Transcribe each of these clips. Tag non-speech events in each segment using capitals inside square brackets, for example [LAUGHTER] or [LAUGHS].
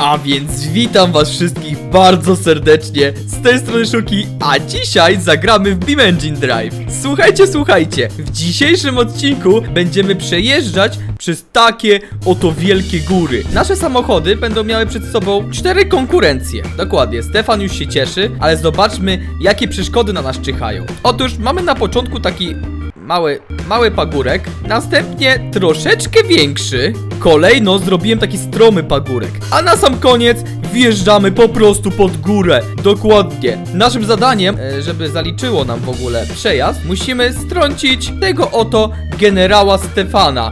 A więc witam was wszystkich bardzo serdecznie, z tej strony Szuki, a dzisiaj zagramy w Beam Engine Drive. Słuchajcie, słuchajcie, w dzisiejszym odcinku będziemy przejeżdżać przez takie oto wielkie góry. Nasze samochody będą miały przed sobą cztery konkurencje. Dokładnie, Stefan już się cieszy, ale zobaczmy jakie przeszkody na nas czyhają. Otóż mamy na początku taki mały, mały pagórek, następnie troszeczkę większy, kolejno zrobiłem taki stromy pagórek, a na sam koniec wjeżdżamy po prostu pod górę, dokładnie. Naszym zadaniem, e, żeby zaliczyło nam w ogóle przejazd, musimy strącić tego oto generała Stefana.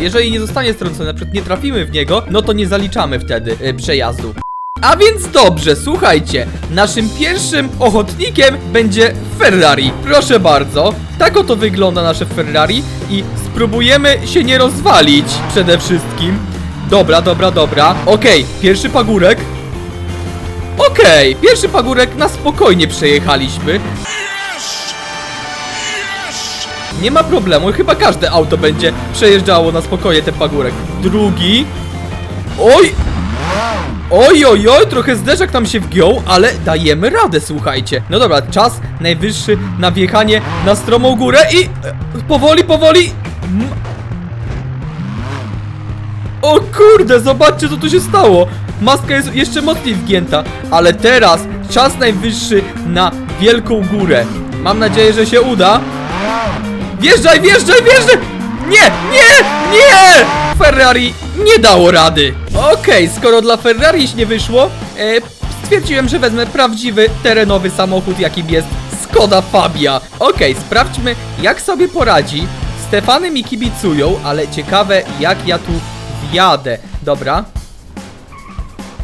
Jeżeli nie zostanie strącony, na przykład nie trafimy w niego, no to nie zaliczamy wtedy e, przejazdu. A więc dobrze, słuchajcie, naszym pierwszym ochotnikiem będzie Ferrari. Proszę bardzo, tak oto wygląda nasze Ferrari i spróbujemy się nie rozwalić przede wszystkim. Dobra, dobra, dobra. Okej, pierwszy pagórek. Okej, pierwszy pagórek na spokojnie przejechaliśmy. Nie ma problemu, chyba każde auto będzie przejeżdżało na spokojnie ten pagórek. Drugi. Oj! Oj, oj, oj, trochę zderzak tam się wgiął, ale dajemy radę, słuchajcie. No dobra, czas najwyższy na wjechanie na stromą górę i... E, powoli, powoli... O kurde, zobaczcie co tu się stało. Maska jest jeszcze mocniej wgięta, ale teraz czas najwyższy na wielką górę. Mam nadzieję, że się uda. Wjeżdżaj, wjeżdżaj, wjeżdżaj! Nie, nie, nie! Ferrari nie dało rady. Okej, skoro dla Ferrari nie wyszło, e, stwierdziłem, że wezmę prawdziwy terenowy samochód, jakim jest Skoda Fabia. Okej, sprawdźmy, jak sobie poradzi. Stefany mi kibicują, ale ciekawe, jak ja tu wjadę. Dobra.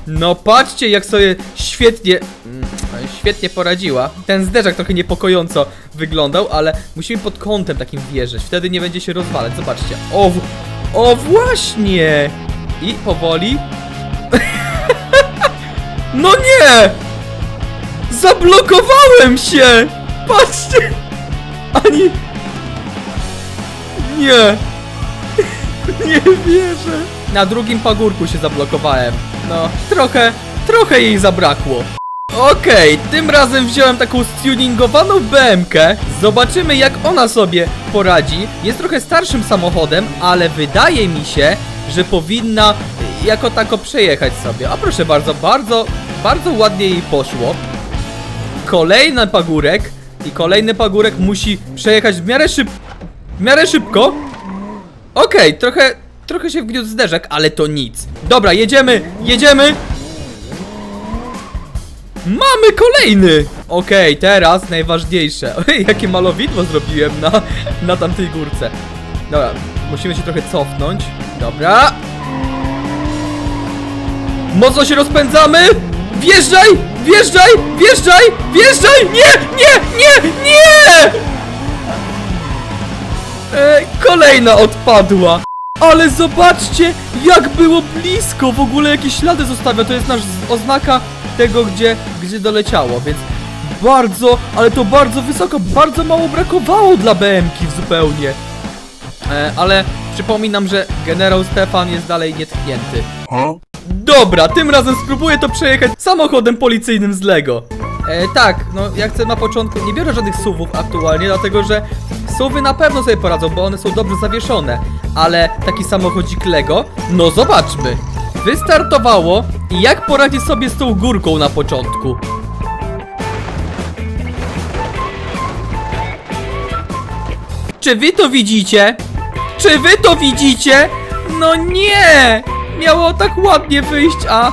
No patrzcie, jak sobie świetnie, mm, świetnie poradziła. Ten zderzak trochę niepokojąco wyglądał, ale musimy pod kątem takim wjeżdżać. Wtedy nie będzie się rozwalać. Zobaczcie. O, o właśnie! I powoli. [LAUGHS] no nie! Zablokowałem się! Patrzcie! Ani... Nie! [LAUGHS] Nie wierzę. Na drugim pagórku się zablokowałem. No, trochę, trochę jej zabrakło. Okej, tym razem wziąłem taką stuningowaną BMK. Zobaczymy jak ona sobie poradzi. Jest trochę starszym samochodem, ale wydaje mi się, że powinna jako tako przejechać sobie. A proszę bardzo, bardzo, bardzo ładnie jej poszło. Kolejny pagórek i kolejny pagórek musi przejechać w miarę szyb... w miarę szybko. Okej, trochę, trochę się wgniótł zderzak, ale to nic. Dobra, jedziemy, jedziemy. Mamy kolejny! Okej, teraz najważniejsze. [LAUGHS] Ojej, jakie malowidło zrobiłem na, na tamtej górce. Dobra, musimy się trochę cofnąć. Dobra. Mocno się rozpędzamy! Wjeżdżaj! Wjeżdżaj! Wjeżdżaj! Wjeżdżaj! Nie! Nie! Nie! Nie! E, kolejna odpadła. Ale zobaczcie, jak było blisko. W ogóle jakieś ślady zostawia. To jest nasz oznaka tego, gdzie, gdzie doleciało, więc bardzo, ale to bardzo wysoko. Bardzo mało brakowało dla BM-ki zupełnie. E, ale przypominam, że generał Stefan jest dalej nietknięty. Dobra, tym razem spróbuję to przejechać samochodem policyjnym z Lego. E, tak, no ja chcę na początku, nie biorę żadnych suwów aktualnie, dlatego że suwy na pewno sobie poradzą, bo one są dobrze zawieszone. Ale taki samochodzik Lego, no zobaczmy. Wystartowało i jak poradzi sobie z tą górką na początku. Czy wy to widzicie? Czy wy to widzicie? No nie! Miało tak ładnie wyjść, a...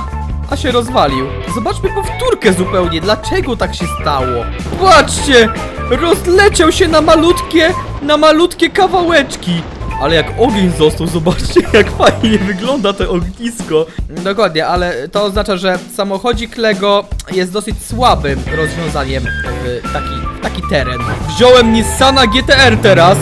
A się rozwalił. Zobaczmy powtórkę zupełnie. Dlaczego tak się stało? Patrzcie! Rozleciał się na malutkie, na malutkie kawałeczki. Ale jak ogień został, zobaczcie [LAUGHS] jak fajnie wygląda to ognisko. Dokładnie, ale to oznacza, że samochodzik Lego jest dosyć słabym rozwiązaniem w taki, w taki teren. Wziąłem Nissana GTR teraz.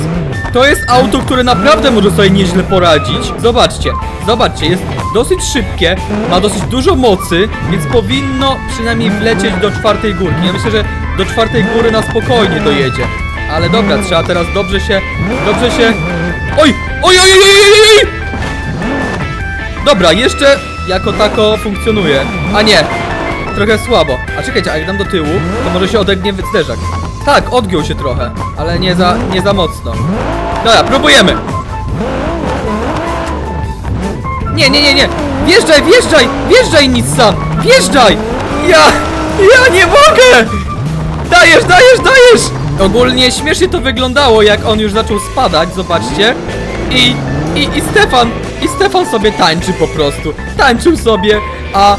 To jest auto, które naprawdę może sobie nieźle poradzić. Zobaczcie, zobaczcie, jest dosyć szybkie, ma dosyć dużo mocy, więc powinno przynajmniej wlecieć do czwartej górki. Ja myślę, że do czwartej góry na spokojnie dojedzie. Ale dobra, trzeba teraz dobrze się, dobrze się... Oj! Oj, oj, oj, oj, oj! Dobra, jeszcze jako tako funkcjonuje. A nie, trochę słabo. A czekajcie, a jak dam do tyłu, to może się odegnie zderzak. Tak, odgiął się trochę, ale nie za, nie za mocno. Dobra, próbujemy. Nie, nie, nie, nie. Wjeżdżaj, wjeżdżaj, wjeżdżaj Nissan. Wjeżdżaj. Ja, ja nie mogę. Dajesz, dajesz, dajesz! Ogólnie śmiesznie to wyglądało, jak on już zaczął spadać, zobaczcie. I, i, i Stefan, i Stefan sobie tańczy po prostu. Tańczył sobie, a,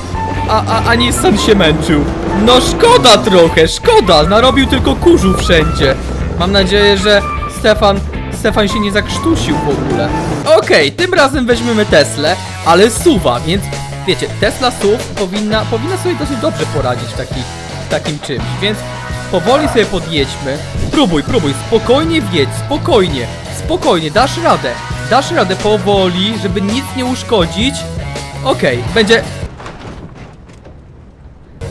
a, a, a Nissan się męczył. No szkoda trochę, szkoda, narobił tylko kurzu wszędzie. Mam nadzieję, że Stefan, Stefan się nie zakrztusił w ogóle. Okej, tym razem weźmiemy Teslę, ale suwa, więc wiecie, Tesla SUV powinna, powinna sobie dosyć dobrze poradzić w, taki, w takim czymś, więc powoli sobie podjedźmy. Próbuj, próbuj, spokojnie wjedź, spokojnie, spokojnie, dasz radę. Dasz radę powoli, żeby nic nie uszkodzić. Okej, będzie...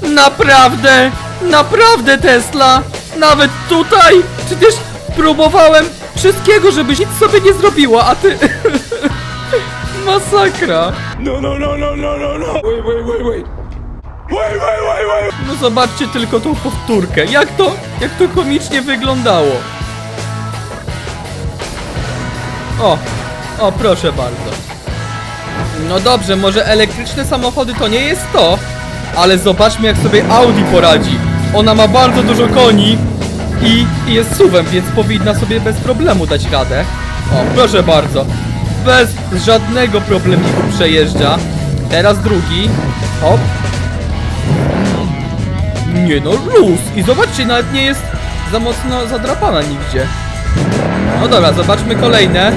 Naprawdę, naprawdę Tesla, nawet tutaj, przecież próbowałem wszystkiego, żebyś nic sobie nie zrobiła, a ty... [LAUGHS] Masakra. No, no, no, no, no, no, no. Wait, wait, wait, wait. Wait, wait, wait, wait. No zobaczcie tylko tą powtórkę. Jak to, jak to komicznie wyglądało. O, o proszę bardzo. No dobrze, może elektryczne samochody to nie jest to, ale zobaczmy jak sobie Audi poradzi. Ona ma bardzo dużo koni i, jest suwem, więc powinna sobie bez problemu dać radę. O, proszę bardzo. Bez żadnego problemiku przejeżdża. Teraz drugi. Hop, nie no, luz! I zobaczcie, nawet nie jest za mocno zadrapana nigdzie. No dobra, zobaczmy kolejne.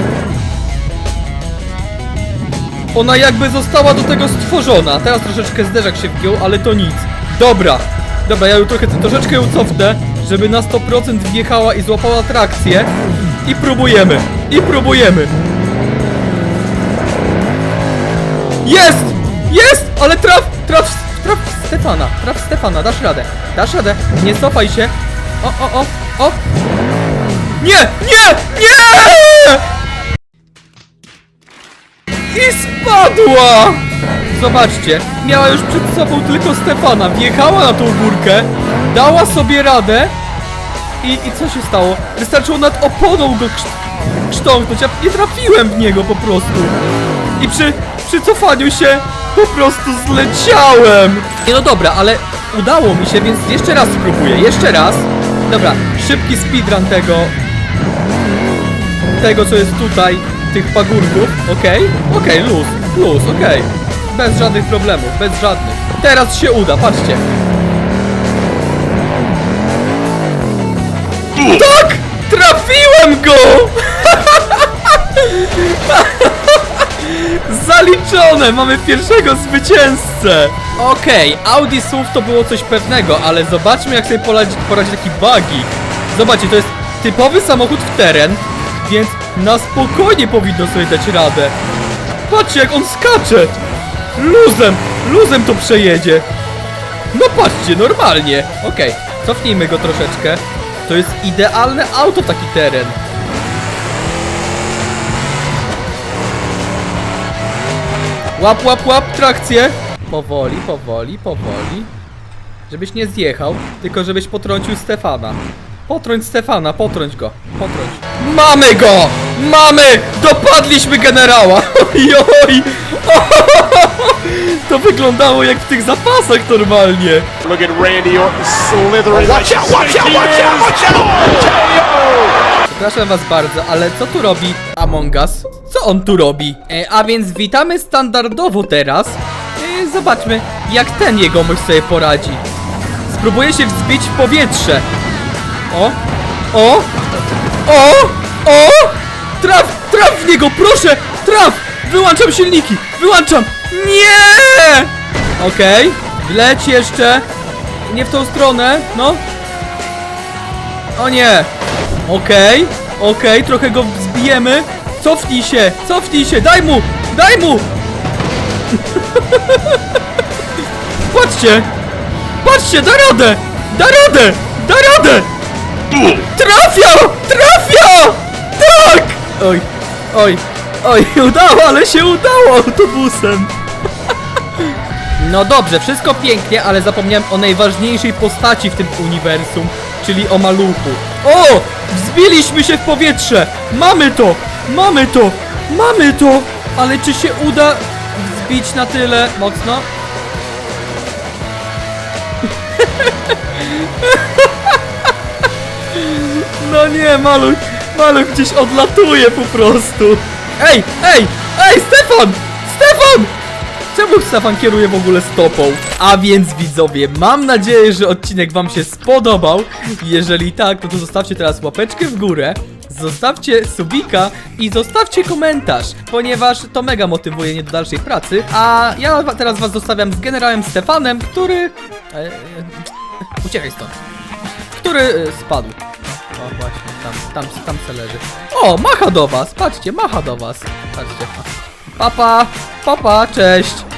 Ona jakby została do tego stworzona. Teraz troszeczkę zderzak się wgiął, ale to nic. Dobra, dobra, ja ją trochę, troszeczkę ją cofnę, żeby na 100% wjechała i złapała trakcję. I próbujemy, i próbujemy. Jest! Jest! Ale traf! Traf! Stefana! Traf Stefana! Dasz radę! Dasz radę! Nie cofaj się! O, o, o! O! Nie! Nie! Nie! I spadła! Zobaczcie, miała już przed sobą tylko Stefana. Wjechała na tą górkę, dała sobie radę i, i co się stało? Wystarczyło nad oponą go krzt- krząknąć, ja nie trafiłem w niego po prostu. I przy, przy cofaniu się po prostu zleciałem. Nie no dobra, ale udało mi się, więc jeszcze raz spróbuję, jeszcze raz. Dobra, szybki speedrun tego, tego co jest tutaj, tych pagórków, okej? Okej, luz, luz, okej. Bez żadnych problemów, bez żadnych. Teraz się uda, patrzcie. Tak! Trafiłem go! [LAUGHS] Zaliczone! Mamy pierwszego zwycięzcę! Okej, Audi SUV to było coś pewnego, ale zobaczmy jak sobie poradzi, poradzi taki buggy. Zobaczcie, to jest typowy samochód w teren, więc na spokojnie powinno sobie dać radę. Patrzcie jak on skacze! Luzem! Luzem to przejedzie! No patrzcie, normalnie! Okej, cofnijmy go troszeczkę. To jest idealne auto taki teren. Łap, łap, łap, trakcję! Powoli, powoli, powoli. Żebyś nie zjechał, tylko żebyś potrącił Stefana. Potrąć Stefana, potrąć go, potrąć. Mamy go! Mamy! Dopadliśmy generała! [LAUGHS] Oj, oj! [LAUGHS] To wyglądało jak w tych zapasach normalnie. Look at Randy Orton slithering. Watch out, watch out, watch out, watch out! Przepraszam was bardzo, ale co tu robi Among Us? Co on tu robi? E, a więc witamy standardowo teraz. E, zobaczmy, jak ten jegomość sobie poradzi. Spróbuję się wzbić w powietrze. O! O! O! O! Traf! Traf w niego, proszę! Traf! Wyłączam silniki! Wyłączam! Nie! Okej. Leć jeszcze. Nie w tą stronę. No. O nie! Okej, okej, trochę go zbijemy. Cofnij się, cofnij się, daj mu! Daj mu! [LAUGHS] Patrzcie! Patrzcie, da radę! Da radę! Da radę! Trafia! Trafia! Tak! Oj, oj, oj, [LAUGHS] udało, ale się udało autobusem! [LAUGHS] No dobrze, wszystko pięknie, ale zapomniałem o najważniejszej postaci w tym uniwersum, czyli o maluchu. O! Wzbiliśmy się w powietrze! Mamy to! Mamy to! Mamy to! Ale czy się uda wzbić na tyle mocno? [LAUGHS] No nie, maluch, maluch gdzieś odlatuje po prostu. Ej, ej, ej, Stefan! Stefan! Czemu Stefan kieruje w ogóle stopą? A więc widzowie, mam nadzieję, że odcinek wam się spodobał. Jeżeli tak, no to zostawcie teraz łapeczkę w górę. Zostawcie subika i zostawcie komentarz, ponieważ to mega motywuje mnie do dalszej pracy. A ja teraz was zostawiam z generałem Stefanem, który... E, e, uciekaj stąd. Który e, spadł. O właśnie, tam, tam, tam se leży. O, macha do was, patrzcie, macha do was. Patrzcie. Papa, papa, cześć.